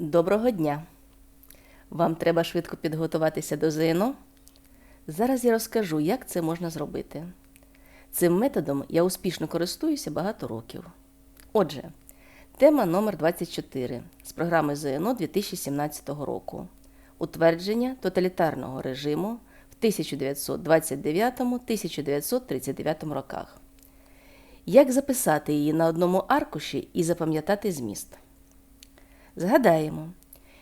Доброго дня! Вам треба швидко підготуватися до ЗНО? Зараз я розкажу, як це можна зробити. Цим методом я успішно користуюся багато років. Отже, тема номер 24 з програми ЗНО 2017 року. Утвердження тоталітарного режиму в 1929-1939 роках. Як записати її на одному аркуші і запам'ятати зміст? Згадаємо,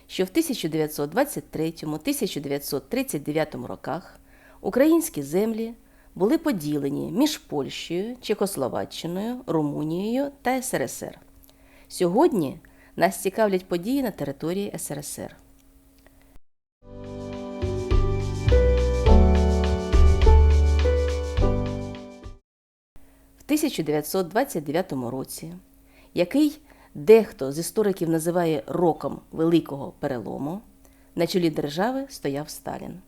що в 1923-1939 роках українські землі були поділені між Польщею, Чехословаччиною, Румунією та СРСР. Сьогодні нас цікавлять події на території СРСР. В 1929 році, який дехто з істориків називає роком Великого перелому, на чолі держави стояв Сталін.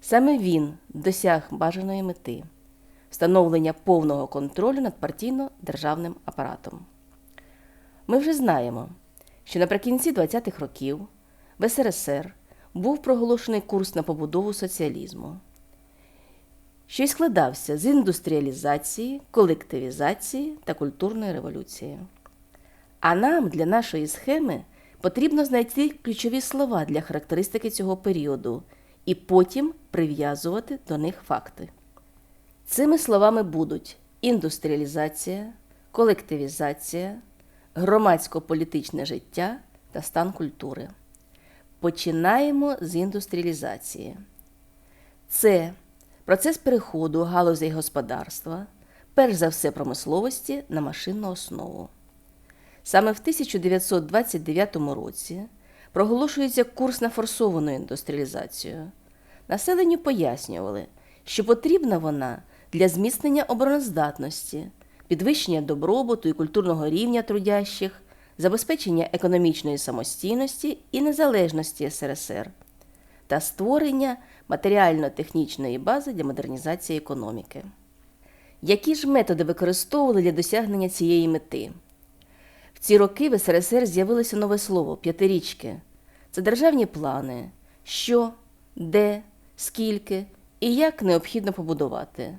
Саме він досяг бажаної мети встановлення повного контролю над партійно-державним апаратом. Ми вже знаємо, що наприкінці 20-х років в СРСР був проголошений курс на побудову соціалізму, що й складався з індустріалізації, колективізації та культурної революції. А нам для нашої схеми потрібно знайти ключові слова для характеристики цього періоду і потім прив'язувати до них факти. Цими словами будуть індустріалізація, колективізація, громадсько-політичне життя та стан культури. Починаємо з індустріалізації. Це процес переходу галузей господарства, перш за все промисловості на машинну основу. Саме в 1929 році проголошується курс на форсовану індустріалізацію. Населенню пояснювали, що потрібна вона для зміцнення обороноздатності, підвищення добробуту і культурного рівня трудящих, забезпечення економічної самостійності і незалежності СРСР та створення матеріально-технічної бази для модернізації економіки. Які ж методи використовували для досягнення цієї мети? Ці роки в СРСР з'явилося нове слово п'ятирічки. Це державні плани, що, де, скільки і як необхідно побудувати.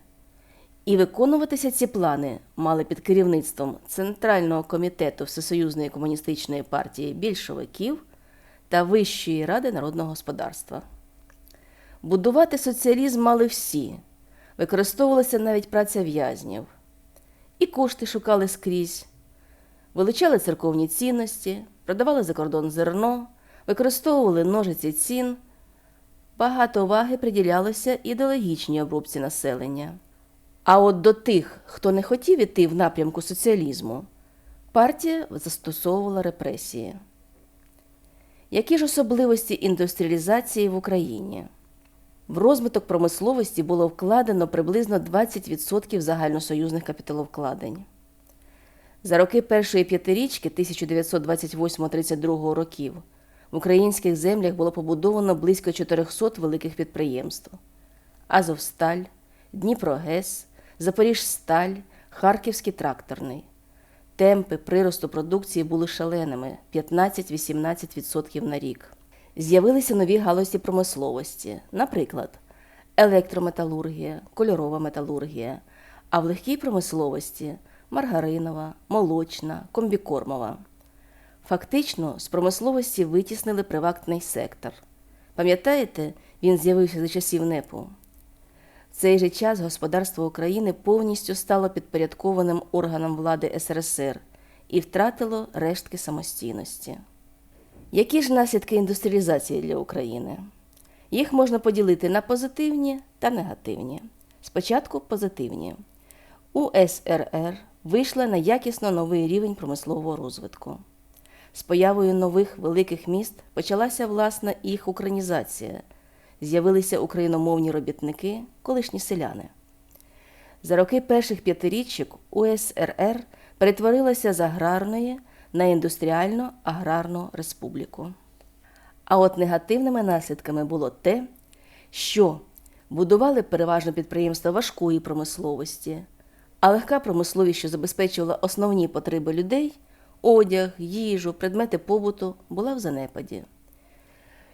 І виконуватися ці плани мали під керівництвом Центрального комітету Всесоюзної комуністичної партії більшовиків та Вищої ради народного господарства. Будувати соціалізм мали всі, використовувалася навіть праця в'язнів. І кошти шукали скрізь, вилучали церковні цінності, продавали за кордон зерно, використовували ножиці цін. Багато уваги приділялося ідеологічній обробці населення. А от до тих, хто не хотів іти в напрямку соціалізму, партія застосовувала репресії. Які ж особливості індустріалізації в Україні? В розвиток промисловості було вкладено приблизно 20% загальносоюзних капіталовкладень. За роки першої п'ятирічки 1928-32 років в українських землях було побудовано близько 400 великих підприємств: Азовсталь, Дніпрогес, Запоріжсталь, Харківський тракторний. Темпи приросту продукції були шаленими 15-18% на рік. З'явилися нові галузі промисловості, наприклад, електрометалургія, кольорова металургія, а в легкій промисловості маргаринова, молочна, комбікормова. Фактично, з промисловості витіснили приватний сектор. Пам'ятаєте, він з'явився за часів НЕПу. В цей же час господарство України повністю стало підпорядкованим органом влади СРСР і втратило рештки самостійності. Які ж наслідки індустріалізації для України? Їх можна поділити на позитивні та негативні. Спочатку позитивні. УСРР вийшла на якісно новий рівень промислового розвитку. З появою нових великих міст почалася власна їх українізація. З'явилися україномовні робітники, колишні селяни. За роки перших п'ятиріччик УСРР перетворилася з аграрної на індустріально-аграрну республіку. А от негативними наслідками було те, що будували переважно підприємства важкої промисловості, а легка промисловість, що забезпечувала основні потреби людей, одяг, їжу, предмети побуту була в занепаді.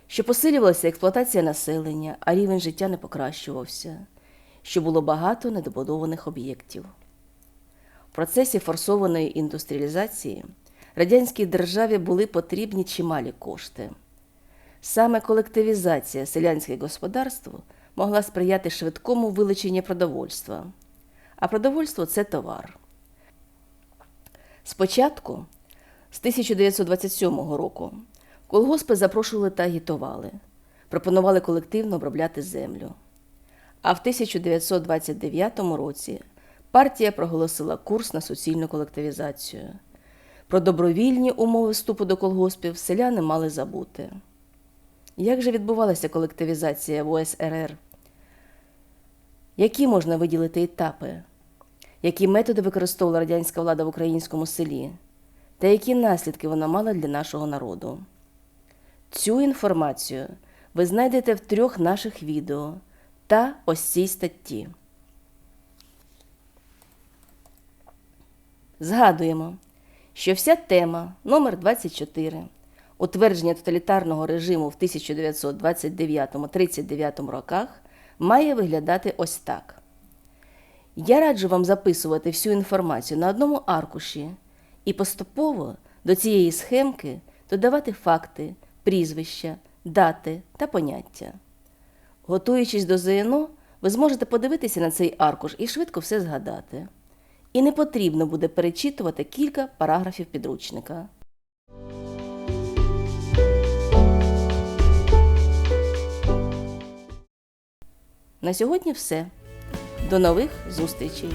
Що посилювалася експлуатація населення, а рівень життя не покращувався, що було багато недобудованих об'єктів. В процесі форсованої індустріалізації радянській державі були потрібні чималі кошти. Саме колективізація селянських господарств могла сприяти швидкому вилученню продовольства. А продовольство це товар. Спочатку, з 1927 року, колгоспи запрошували та агітували, пропонували колективно обробляти землю. А в 1929 році партія проголосила курс на суцільну колективізацію. Про добровільні умови вступу до колгоспів селяни мали забути. Як же відбувалася колективізація в УСРР? Які можна виділити етапи? Які методи використовувала радянська влада в українському селі? Та які наслідки вона мала для нашого народу? Цю інформацію ви знайдете в трьох наших відео та ось цій статті. Згадуємо, що вся тема номер 24 утвердження тоталітарного режиму в 1929-39 роках має виглядати ось так. Я раджу вам записувати всю інформацію на одному аркуші і поступово до цієї схемки додавати факти, прізвища, дати та поняття. Готуючись до ЗНО, ви зможете подивитися на цей аркуш і швидко все згадати. І не потрібно буде перечитувати кілька параграфів підручника. На сьогодні все. До нових зустрічей!